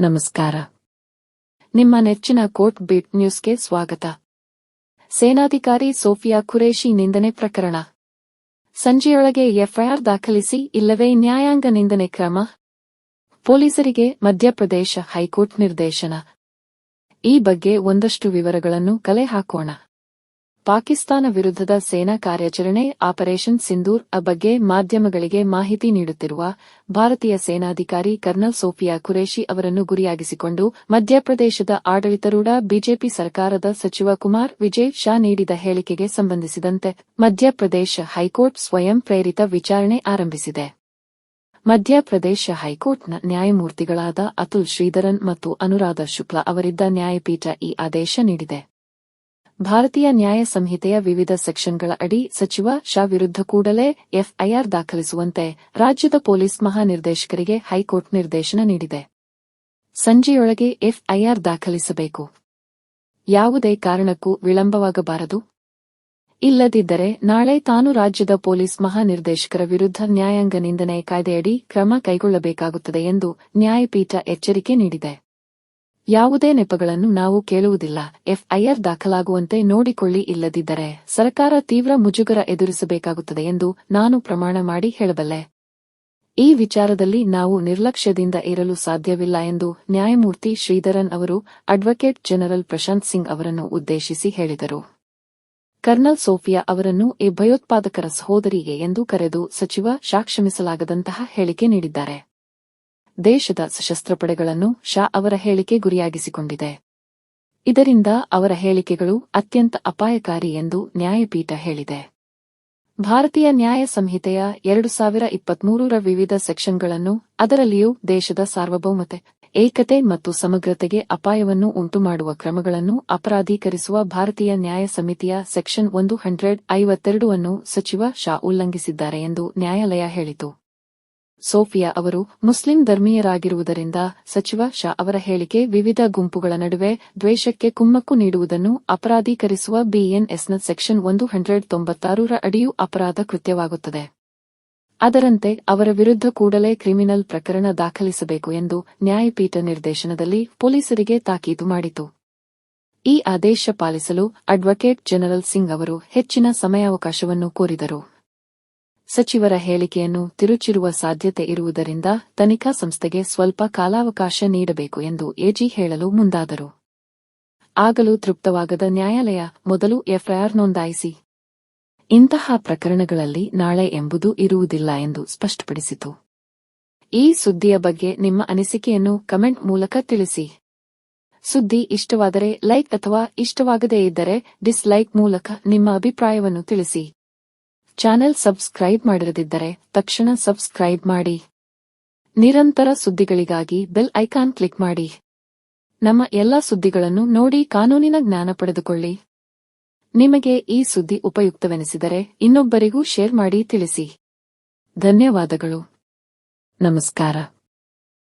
ನಮಸ್ಕಾರ. ನಿಮ್ಮ ನೆಚ್ಚಿನ ಕೋರ್ಟ್ ಬೀಟ್ ನ್ಯೂಸ್ಗೆ ಸ್ವಾಗತ. ಸೇನಾಧಿಕಾರಿ ಸೋಫಿಯಾ ಖುರೇಶಿ ನಿಂದನೆ ಪ್ರಕರಣ. ಸಂಜೆಯೊಳಗೆ ಎಫ್ಐಆರ್ ದಾಖಲಿಸಿ ಇಲ್ಲವೇ ನ್ಯಾಯಾಂಗ ನಿಂದನೆ ಕ್ರಮ. ಪೊಲೀಸರಿಗೆ ಮಧ್ಯಪ್ರದೇಶ ಹೈಕೋರ್ಟ್ ನಿರ್ದೇಶನ. ಈ ಬಗ್ಗೆ ಒಂದಷ್ಟು ವಿವರಗಳನ್ನು ಕಲೆ ಹಾಕೋಣ. ಪಾಕಿಸ್ತಾನ ವಿರುದ್ಧದ ಸೇನಾ ಕಾರ್ಯಾಚರಣೆ ಆಪರೇಷನ್ ಸಿಂಧೂರ್ ಬಗ್ಗೆ ಮಾಧ್ಯಮಗಳಿಗೆ ಮಾಹಿತಿ ನೀಡುತ್ತಿರುವ ಭಾರತೀಯ ಸೇನಾಧಿಕಾರಿ ಕರ್ನಲ್ ಸೋಫಿಯಾ ಖುರೇಶಿ ಅವರನ್ನು ಗುರಿಯಾಗಿಸಿಕೊಂಡು, ಮಧ್ಯಪ್ರದೇಶದ ಆಡಳಿತರೂಢ ಬಿಜೆಪಿ ಸರ್ಕಾರದ ಸಚಿವ ಕುಮಾರ್ ವಿಜಯ್ ಶಾ ನೀಡಿದ ಹೇಳಿಕೆಗೆ ಸಂಬಂಧಿಸಿದಂತೆ ಮಧ್ಯಪ್ರದೇಶ ಹೈಕೋರ್ಟ್ ಸ್ವಯಂ ಪ್ರೇರಿತ ವಿಚಾರಣೆ ಆರಂಭಿಸಿದೆ. ಮಧ್ಯಪ್ರದೇಶ ಹೈಕೋರ್ಟ್ನ ನ್ಯಾಯಮೂರ್ತಿಗಳಾದ ಅತುಲ್ ಶ್ರೀಧರನ್ ಮತ್ತು ಅನುರಾಧ ಶುಕ್ಲಾ ಅವರಿದ್ದ ನ್ಯಾಯಪೀಠ ಈ ಆದೇಶ ನೀಡಿದೆ. ಭಾರತೀಯ ನ್ಯಾಯ ಸಂಹಿತೆಯ ವಿವಿಧ ಸೆಕ್ಷನ್ಗಳ ಅಡಿ ಸಚಿವ ಶಾ ವಿರುದ್ಧ ಕೂಡಲೇ ಎಫ್ಐಆರ್ ದಾಖಲಿಸುವಂತೆ ರಾಜ್ಯದ ಪೊಲೀಸ್ ಮಹಾನಿರ್ದೇಶಕರಿಗೆ ಹೈಕೋರ್ಟ್ ನಿರ್ದೇಶನ ನೀಡಿದೆ. ಸಂಜೆಯೊಳಗೆ ಎಫ್ಐಆರ್ ದಾಖಲಿಸಬೇಕು. ಯಾವುದೇ ಕಾರಣಕ್ಕೂ ವಿಳಂಬವಾಗಬಾರದು. ಇಲ್ಲದಿದ್ದರೆ ನಾಳೆ ತಾನು ರಾಜ್ಯದ ಪೊಲೀಸ್ ಮಹಾನಿರ್ದೇಶಕರ ವಿರುದ್ಧ ನ್ಯಾಯಾಂಗ ನಿಂದನೆ ಕಾಯ್ದೆಯಡಿ ಕ್ರಮ ಕೈಗೊಳ್ಳಬೇಕಾಗುತ್ತದೆ ಎಂದು ನ್ಯಾಯಪೀಠ ಎಚ್ಚರಿಕೆ ನೀಡಿದೆ. ಯಾವುದೇ ನೆಪಗಳನ್ನು ನಾವು ಕೇಳುವುದಿಲ್ಲ. ಎಫ್ಐಆರ್ ದಾಖಲಾಗುವಂತೆ ನೋಡಿಕೊಳ್ಳಿ ಇಲ್ಲದಿದ್ದರೆ ಸರ್ಕಾರ ತೀವ್ರ ಮುಜುಗರ ಎದುರಿಸಬೇಕಾಗುತ್ತದೆ ಎಂದು ನಾನು ಪ್ರಮಾಣ ಮಾಡಿ ಹೇಳಬಲ್ಲೆ. ಈ ವಿಚಾರದಲ್ಲಿ ನಾವು ನಿರ್ಲಕ್ಷ್ಯದಿಂದ ಇರಲು ಸಾಧ್ಯವಿಲ್ಲ ಎಂದು ನ್ಯಾಯಮೂರ್ತಿ ಶ್ರೀಧರನ್ ಅವರು ಅಡ್ವೊಕೇಟ್ ಜನರಲ್ ಪ್ರಶಾಂತ್ ಸಿಂಗ್ ಅವರನ್ನು ಉದ್ದೇಶಿಸಿ ಹೇಳಿದರು. ಕರ್ನಲ್ ಸೋಫಿಯಾ ಅವರನ್ನು ಈ ಭಯೋತ್ಪಾದಕರ ಸಹೋದರಿಗೆ ಎಂದು ಕರೆದು ಸಚಿವ ಶಾ ಕ್ಷಮಿಸಲಾಗದಂತಹ ಹೇಳಿಕೆ ನೀಡಿದ್ದಾರೆ. ದೇಶದ ಸಶಸ್ತ್ರ ಪಡೆಗಳನ್ನು ಶಾ ಅವರ ಹೇಳಿಕೆ ಗುರಿಯಾಗಿಸಿಕೊಂಡಿದೆ. ಇದರಿಂದ ಅವರ ಹೇಳಿಕೆಗಳು ಅತ್ಯಂತ ಅಪಾಯಕಾರಿ ಎಂದು ನ್ಯಾಯಪೀಠ ಹೇಳಿದೆ. ಭಾರತೀಯ ನ್ಯಾಯ ಸಂಹಿತೆಯ ಎರಡು ಸಾವಿರ ಇಪ್ಪತ್ಮೂರರ ವಿವಿಧ ಸೆಕ್ಷನ್ಗಳನ್ನು ಅದರಲ್ಲಿಯೂ ದೇಶದ ಸಾರ್ವಭೌಮತೆ, ಏಕತೆ ಮತ್ತು ಸಮಗ್ರತೆಗೆ ಅಪಾಯವನ್ನು ಉಂಟುಮಾಡುವ ಕ್ರಮಗಳನ್ನು ಅಪರಾಧೀಕರಿಸುವ ಭಾರತೀಯ ನ್ಯಾಯ ಸಮಿತಿಯ ಸೆಕ್ಷನ್ ಒಂದು ಹಂಡ್ರೆಡ್ ಐವತ್ತೆರಡು ಅನ್ನು ಸಚಿವ ಶಾ ಉಲ್ಲಂಘಿಸಿದ್ದಾರೆ ಎಂದು ನ್ಯಾಯಾಲಯ ಹೇಳಿತು. ಸೋಫಿಯಾ ಅವರು ಮುಸ್ಲಿಂ ಧರ್ಮೀಯರಾಗಿರುವುದರಿಂದ ಸಚಿವ ಶಾ ಅವರ ಹೇಳಿಕೆ ವಿವಿಧ ಗುಂಪುಗಳ ನಡುವೆ ದ್ವೇಷಕ್ಕೆ ಕುಮ್ಮಕ್ಕು ನೀಡುವುದನ್ನು ಅಪರಾಧೀಕರಿಸುವ ಬಿಎನ್ಎಸ್ನ ಸೆಕ್ಷನ್ ಒಂದು ಹಂಡ್ರೆಡ್ ತೊಂಬತ್ತಾರರ ಅಡಿಯೂ ಅಪರಾಧ ಕೃತ್ಯವಾಗುತ್ತದೆ. ಅದರಂತೆ ಅವರ ವಿರುದ್ಧ ಕೂಡಲೇ ಕ್ರಿಮಿನಲ್ ಪ್ರಕರಣ ದಾಖಲಿಸಬೇಕು ಎಂದು ನ್ಯಾಯಪೀಠ ನಿರ್ದೇಶನದಲ್ಲಿ ಪೊಲೀಸರಿಗೆ ತಾಕೀತು ಮಾಡಿತು. ಈ ಆದೇಶ ಪಾಲಿಸಲು ಅಡ್ವೊಕೇಟ್ ಜನರಲ್ ಸಿಂಗ್ ಅವರು ಹೆಚ್ಚಿನ ಸಮಯಾವಕಾಶವನ್ನು ಕೋರಿದರು. ಸಚಿವರ ಹೇಳಿಕೆಯನ್ನು ತಿರುಚಿರುವ ಸಾಧ್ಯತೆ ಇರುವುದರಿಂದ ತನಿಖಾ ಸಂಸ್ಥೆಗೆ ಸ್ವಲ್ಪ ಕಾಲಾವಕಾಶ ನೀಡಬೇಕು ಎಂದು ಎಜಿ ಹೇಳಲು ಮುಂದಾದರು. ಆಗಲೂ ತೃಪ್ತವಾಗದ ನ್ಯಾಯಾಲಯ ಮೊದಲು ಎಫ್ಐಆರ್ ನೋಂದಾಯಿಸಿ. ಇಂತಹ ಪ್ರಕರಣಗಳಲ್ಲಿ ನಾಳೆ ಎಂಬುದು ಇರುವುದಿಲ್ಲ ಎಂದು ಸ್ಪಷ್ಟಪಡಿಸಿತು. ಈ ಸುದ್ದಿಯ ಬಗ್ಗೆ ನಿಮ್ಮ ಅನಿಸಿಕೆಯನ್ನು ಕಮೆಂಟ್ ಮೂಲಕ ತಿಳಿಸಿ. ಸುದ್ದಿ ಇಷ್ಟವಾದರೆ ಲೈಕ್ ಅಥವಾ ಇಷ್ಟವಾಗದೇ ಇದ್ದರೆ ಡಿಸ್ಲೈಕ್ ಮೂಲಕ ನಿಮ್ಮ ಅಭಿಪ್ರಾಯವನ್ನು ತಿಳಿಸಿ. ಚಾನೆಲ್ ಸಬ್ಸ್ಕ್ರೈಬ್ ಮಾಡಿರದಿದ್ದರೆ ತಕ್ಷಣ ಸಬ್ಸ್ಕ್ರೈಬ್ ಮಾಡಿ. ನಿರಂತರ ಸುದ್ದಿಗಳಿಗಾಗಿ ಬೆಲ್ ಐಕಾನ್ ಕ್ಲಿಕ್ ಮಾಡಿ. ನಮ್ಮ ಎಲ್ಲಾ ಸುದ್ದಿಗಳನ್ನು ನೋಡಿ ಕಾನೂನಿನ ಜ್ಞಾನ ಪಡೆದುಕೊಳ್ಳಿ. ನಿಮಗೆ ಈ ಸುದ್ದಿ ಉಪಯುಕ್ತವೆನಿಸಿದರೆ ಇನ್ನೊಬ್ಬರಿಗೂ ಶೇರ್ ಮಾಡಿ ತಿಳಿಸಿ. ಧನ್ಯವಾದಗಳು. ನಮಸ್ಕಾರ.